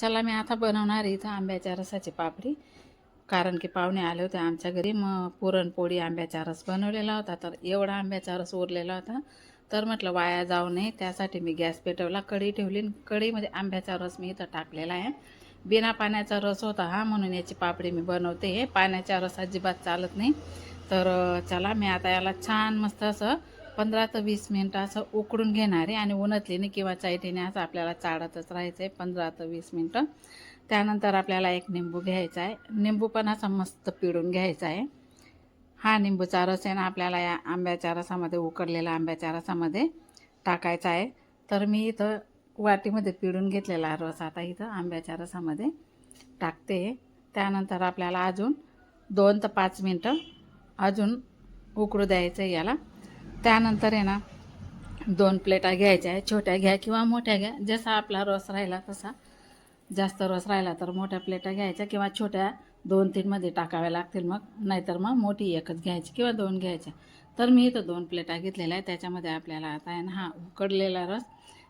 चला मी आता बनवणार आहे इथं आंब्याच्या रसाची पापडी. कारण की पाहुणे आले होते आमच्या घरी मग पुरणपोळी आंब्याचा रस बनवलेला होता. तर एवढा आंब्याचा रस उरलेला होता. तर म्हटलं वाया जाऊ नये त्यासाठी मी गॅस पेटवला कढी ठेवली. आणि कढीमध्ये आंब्याचा रस मी इथं टाकलेला आहे. बिना पाण्याचा रस होता हा म्हणून याची पापडी मी बनवते. हे पाण्याच्या रस अजिबात चालत नाही. तर चला मी आता याला छान मस्त असं पंधरा ते वीस मिनटं असं उकडून घेणार आहे आणि उन्हातलीने किंवा चायटीने असं आपल्याला चाळतच राहायचं आहे पंधरा ते वीस मिनटं. त्यानंतर आपल्याला एक निंबू घ्यायचा आहे. निंबू पण असा मस्त पिळून घ्यायचा आहे. हा निंबूचा रस आहे ना आपल्याला या आंब्याच्या रसामध्ये उकडलेला आंब्याच्या रसामध्ये टाकायचा आहे. तर मी इथं वाटीमध्ये पिळून घेतलेला रस आता इथं आंब्याच्या रसामध्ये टाकते. त्यानंतर आपल्याला अजून दोन ते पाच मिनटं अजून उकडू द्यायचं आहे याला. त्यानंतर आहे ना दोन प्लेटा घ्यायच्या आहे छोट्या घ्या किंवा मोठ्या घ्या. जसा आपला रस राहिला तसा. जास्त रस राहिला तर मोठ्या प्लेटा घ्यायच्या किंवा छोट्या दोन तीनमध्ये टाकाव्या लागतील मग. नाहीतर मग मोठी एकच घ्यायची किंवा दोन घ्यायच्या. तर मी इथं दोन प्लेटा घेतलेल्या आहे त्याच्यामध्ये आपल्याला आता आहे ना हा उकडलेला रस.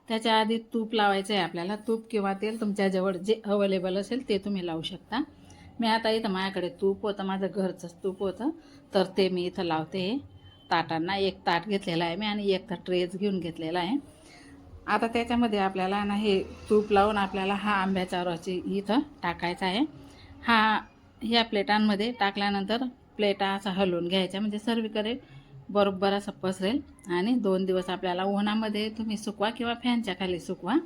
त्याच्या आधी तूप लावायचं आहे आपल्याला. तूप किंवा तेल तुमच्याजवळ जे अवेलेबल असेल ते तुम्ही लावू शकता. मी आता इथं माझ्याकडे तूप होतं. माझं घरचंच तूप होतं. तर ते मी इथं लावते. ताटांना एक ताट घेतलेला आहे मी आणि एक तर ट्रेज घेऊन घेतलेला आहे. आता त्याच्यामध्ये आपल्याला ना हे तूप लावून आपल्याला हा आंब्याचा रस इथं टाकायचा आहे. हा ह्या प्लेटांमध्ये टाकल्यानंतर प्लेटा असा हलवून घ्यायच्या म्हणजे सर्वीकडे बरोबर असं पसरेल. आणि दोन दिवस आपल्याला उन्हामध्ये तुम्ही सुकवा किंवा फॅनच्या खाली सुकवा.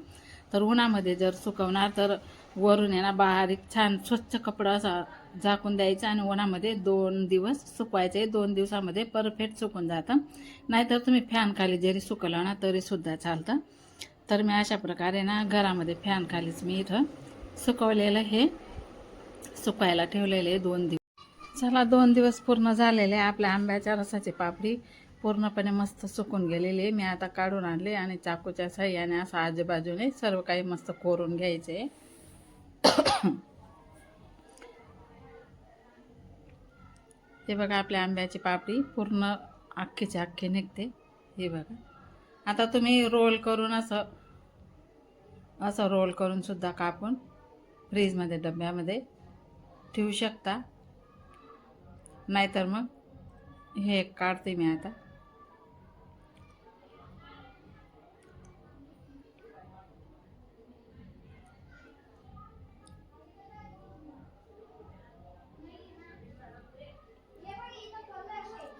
तर उन्हामध्ये जर सुकवणार तर वरून आहे ना बारीक छान स्वच्छ कपडा असा झाकून द्यायचं आणि उन्हामध्ये दोन दिवस सुकवायचे. दोन दिवसामध्ये परफेक्ट सुकून जातं. नाहीतर तुम्ही फॅन खाली जरी सुकला ना तरीसुद्धा चालतं. तर मी अशा प्रकारे ना घरामध्ये फॅन खालीच मी इथं सुकवलेलं हे सुकायला ठेवलेले दोन दिवस. चला दोन दिवस पूर्ण झालेले आपल्या आंब्याच्या रसाची पापडी पूर्णपणे मस्त सुकून गेलेली आहे. मी आता काढून आणले आणि चाकूच्या सहाय्याने असं आजूबाजूने सर्व काही मस्त कोरून घ्यायचे हे बघा आपल्या आंब्याची पापडी पूर्ण अख्खीची अख्खी निघते. हे बघा. आता तुम्ही रोल करून असं असं रोल करून सुद्धा कापून फ्रीजमध्ये डब्यामध्ये ठेवू शकता. नाहीतर मग हे एक काढते मी आता.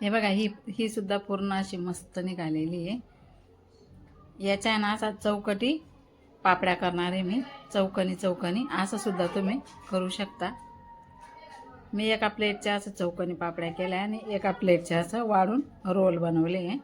हे बघा ही ही सुद्धा पूर्ण अशी मस्त निघालेली आहे. याच्या ना असा चौकटी पापड्या करणार आहे मी. चौकनी चौकनी असं सुद्धा तुम्ही करू शकता. मी एका प्लेटच्या असं चौकनी पापड्या केल्या आणि एका प्लेटच्या असं वाढून रोल बनवले आहे.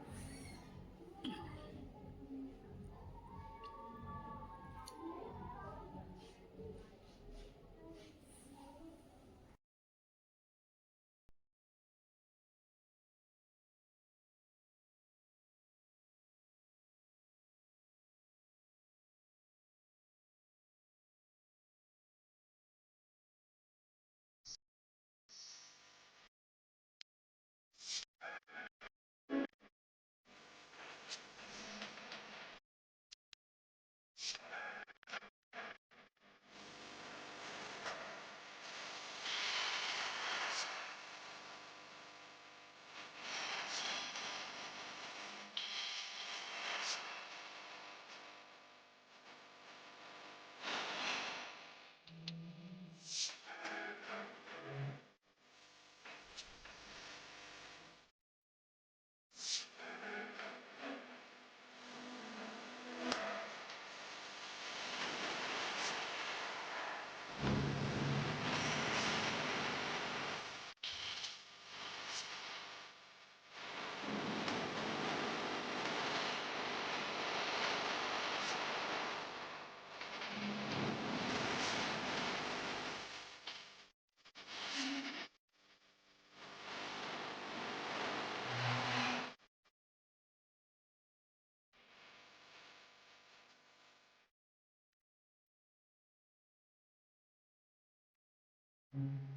Mm-hmm.